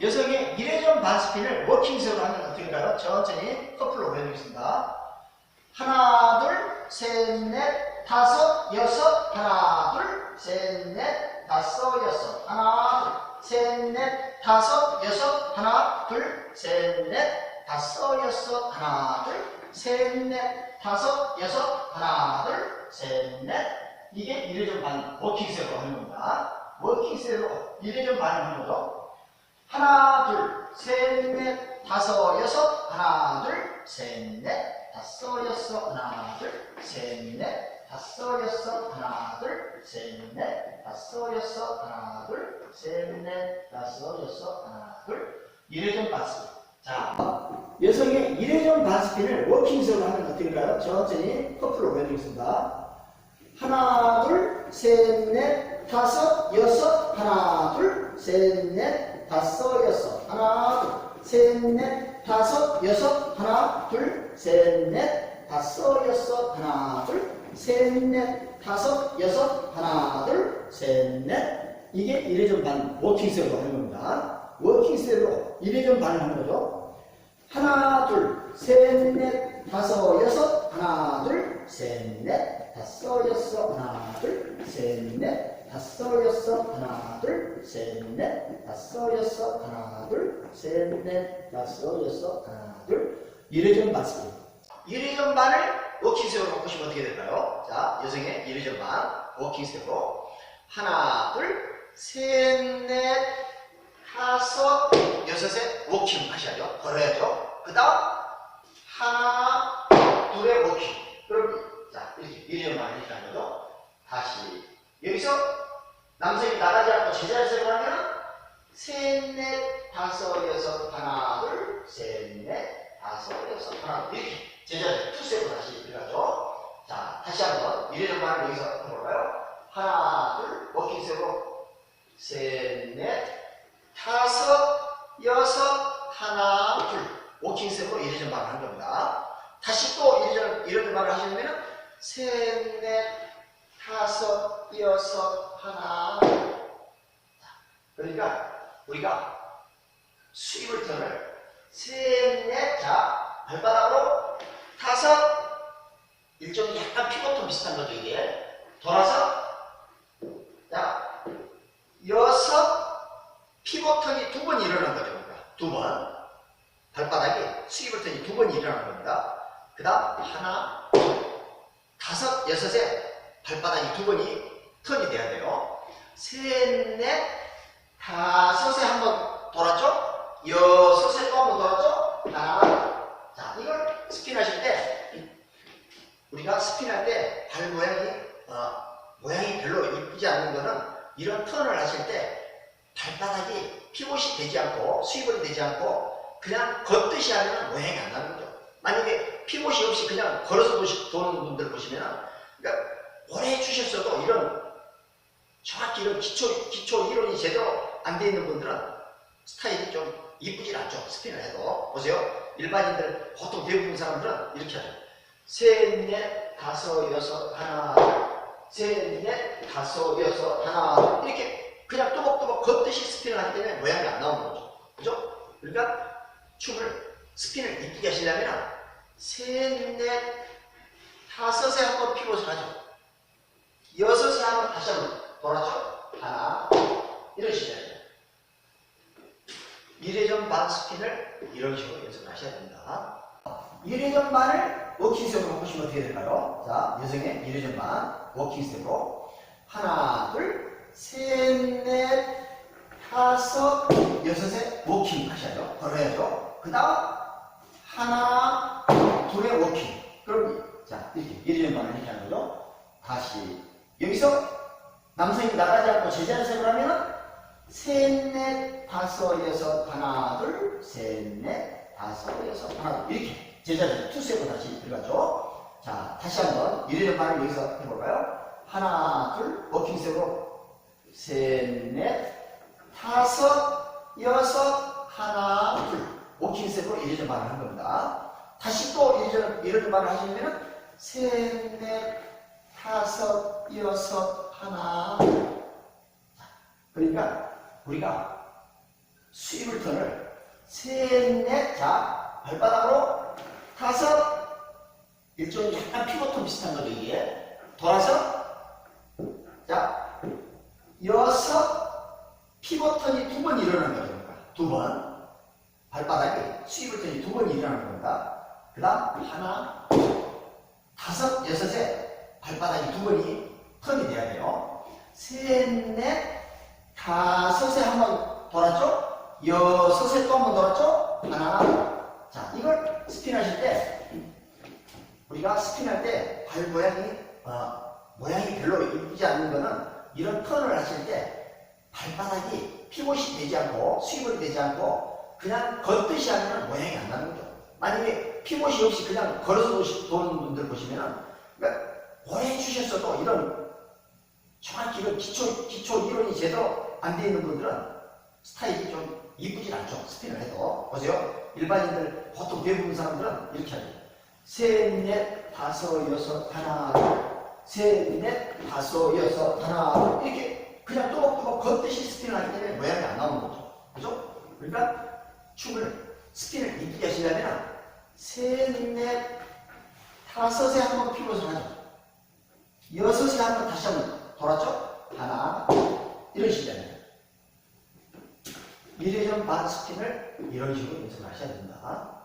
여성의 1회전 반스핀을 워킹색으로 하면 어떻게일까요? 천천히 커플로 보여드리겠습니다. 하나, 둘, 셋, 넷, 다섯, 여섯, 하나, 둘, 셋, 넷, 다섯, 여섯, 하나, 둘, 셋, 넷, 다섯, 여섯, 하나, 둘, 셋, 넷, 다섯, 여섯, 하나, 둘, 셋, 넷, 다섯, 여섯, 하나, 둘, 셋, 넷. 이게 1회전 반 워킹색으로 하는 겁니다. 워킹색으로 1회전 반을 하는 거죠. 하나, 둘, 셋, 넷, 다섯, 여섯, 하나, 둘, 셋, 넷, 다섯, 여섯, 하나, 둘, 셋, 넷, 다섯, 여섯, 하나, 둘, 셋, 넷, 다섯, 여섯, 하나, 둘, 셋, 넷, 다섯, 여섯, 하나, 둘. 1회전 반스핀. 자, 여성의 1회전 반스핀을 워킹색으로 하면 어떻게일까요? 천천히 커플로 보여드리겠습니다. 하나, 둘, 셋, 넷, 다섯, 여섯, 하나, 둘, 셋, 넷, 다섯, 여섯, 하나, 둘, 셋, 넷, 다섯, 여섯, 하나, 둘, 셋, 넷, 다섯, 여섯, 하나, 둘, 셋, 넷, 다섯, 여섯, 하나, 둘, 셋, 넷. 이게 1회전 반 워킹셀로 하는 겁니다. 워킹셀로 1회전 반을 하는 거죠. 하나, 둘, 셋, 넷, 다섯, 여섯, 하나, 둘, 셋, 넷, 다섯, 여섯, 하나, 둘, 셋, 넷, 다섯, 여섯, 하나, 둘, 셋, 넷, 다섯, 여섯, 하나, 둘, 셋, 넷, 다섯, 여섯, 하나, 둘. 1회전 반습니다. 1회전 반을 워킹색으로 바꾸시면 어떻게 될까요? 자, 여성의 1회전 반, 워킹색으로. 하나, 둘, 셋, 넷, 다섯, 여섯에 워킹 하셔야죠. 걸어야죠. 그 다음, 하나, 둘의 워킹. 그럼, 자, 이렇게 일년만 이렇게 하는 거죠. 다시. 여기서 나가지 않고 제자리를 하면, 셋, 넷, 다섯, 여섯, 하나, 둘, 셋, 넷, 다섯, 여섯, 하나, 둘. 이렇게 제자리 투스텝으로 다시 들어가죠. 자, 다시 한번 일년만 여기서 해볼까요? 하나, 둘, 워킹색으로, 셋, 넷, 다섯, 여섯, 하나, 둘. 워킹스텝으로 이래전 말을 한 겁니다. 다시 또 이래전, 이래전 말을 하시려면, 셋, 넷, 다섯, 여섯, 하나, 우리가 수입을 턴을 셋, 넷, 자, 발바닥으로 다섯, 일종의 약간 피고톤 비슷한 거죠, 이게. 돌아서, 자, 여섯, 피고턴이 두 번 일어난 거죠. 그러니까. 두 번. 발바닥에 수입을 턴이 두 번 일어난 겁니다. 그 다음 하나, 다섯, 여섯에 발바닥이 두 번이 턴이 돼야 돼요. 셋, 넷, 다섯에 한번 돌았죠? 여섯에 또한 번 돌았죠? 하나, 자, 이걸 스핀 하실 때, 우리가 스핀 할때 발 모양이, 어, 모양이 별로 이쁘지 않는 거는 이런 턴을 하실 때 발바닥이 피봇이 되지 않고 수입이 되지 않고 그냥 걷듯이 하면 모양이 안 나는 거죠. 만약에 피봇이 없이 그냥 걸어서 도시- 도는 분들 보시면 그러니까 오래 주셨어도 이런 정확히 이런 기초 기초 이론이 제대로 안 돼 있는 분들은 스타일이 좀 이쁘질 않죠. 스핀을 해도 보세요. 일반인들 보통 대부분 사람들은 이렇게 하죠. 셋, 넷, 다섯, 여섯, 하나, 둘. 셋, 넷, 다섯, 여섯, 하나, 둘. 이렇게 그냥 뚜벅뚜벅 걷듯이 스핀을 하기 때문에 모양이 안 나오는 거죠. 그죠? 그러니까 춤을 스핀을 이쁘게 하시려면 셋, 넷, 다섯에 한 번 피벗을 하죠. 여섯에 한 번 다시 한번 돌아죠. 하나, 이런 식이에요. 1회전 반 스핀을 이런 식으로 연습을 하셔야 됩니다. 1회 전 반을 워킹스텝으로 바꾸시면 어떻게 될까요? 자, 여성의 1회 전 반 워킹스텝으로 하나, 둘, 셋, 넷, 다섯, 여섯에 워킹 하셔야죠. 걸어야죠. 그 다음 하나, 둘의 워킹. 그럼 자, 이렇게 1회 전 반을 이렇게 하는 거죠. 다시 여기서 남성이 나가지 않고 제자리색을 하면 셋, 넷, 다섯, 여섯, 하나, 둘, 셋, 넷, 다섯, 여섯, 하나, 둘. 이렇게 제자리 투스텝으로 다시 들어가죠. 자, 다시 한번 1회전 반을 여기서 해볼까요? 하나, 둘, 워킹스텝으로 셋, 넷, 다섯, 여섯, 하나, 둘. 워킹스텝으로 1회전 반을 한 겁니다. 다시 또 1회전, 1회전 반을 하시려면 셋, 넷, 다섯, 여섯, 하나, 그러니까 우리가 수입을 터는 셋, 넷. 자, 발바닥으로 다섯. 일종의 약간 피보톤 비슷한 거죠, 이게. 돌아서. 자, 여섯. 피보톤이 두 번 일어나는 거죠. 그러니까. 두 번. 발바닥이 수입을 턴이 두 번 일어나는 겁니다. 그 다음, 하나, 다섯, 여섯에 발바닥이 두 번이 턴이 돼야 돼요. 셋, 넷, 다섯에 한 번 돌았죠? 여섯에 또 한 번 돌았죠? 하나. 자, 이걸 스핀 하실 때, 우리가 스핀 할 때 발 모양이, 어, 모양이 별로 이쁘지 않는 거는 이런 턴을 하실 때 발바닥이 피봇이 되지 않고 수입이 되지 않고 그냥 걷듯이 하면 모양이 안 나는 거죠. 만약에 피봇이 없이 그냥 걸어서 도는 분들 보시면은 그러니까 오래 주셨어도 이런 정확히 기초, 기초 이론이 제대로 안 돼 있는 분들은 스타일이 좀 이쁘진 않죠. 스핀을 해도. 보세요. 일반인들, 보통 대부분 사람들은 이렇게 하죠. 셋, 넷, 다섯, 여섯, 하나, 둘. 셋, 넷, 다섯, 여섯, 하나, 둘. 이렇게 그냥 또박또박 걷듯이 스핀을 하기 때문에 모양이 안 나오는 거죠. 그죠? 그러니까 춤을, 스핀을 이쁘게 하시려면 셋, 넷, 다섯에 한 번 피벗을 하죠. 여섯에 한 번 다시 한번 돌았죠? 하나, 이런 식이잖아요. 미래전 반 스핀을 이런 식으로 연습을 하셔야 된다.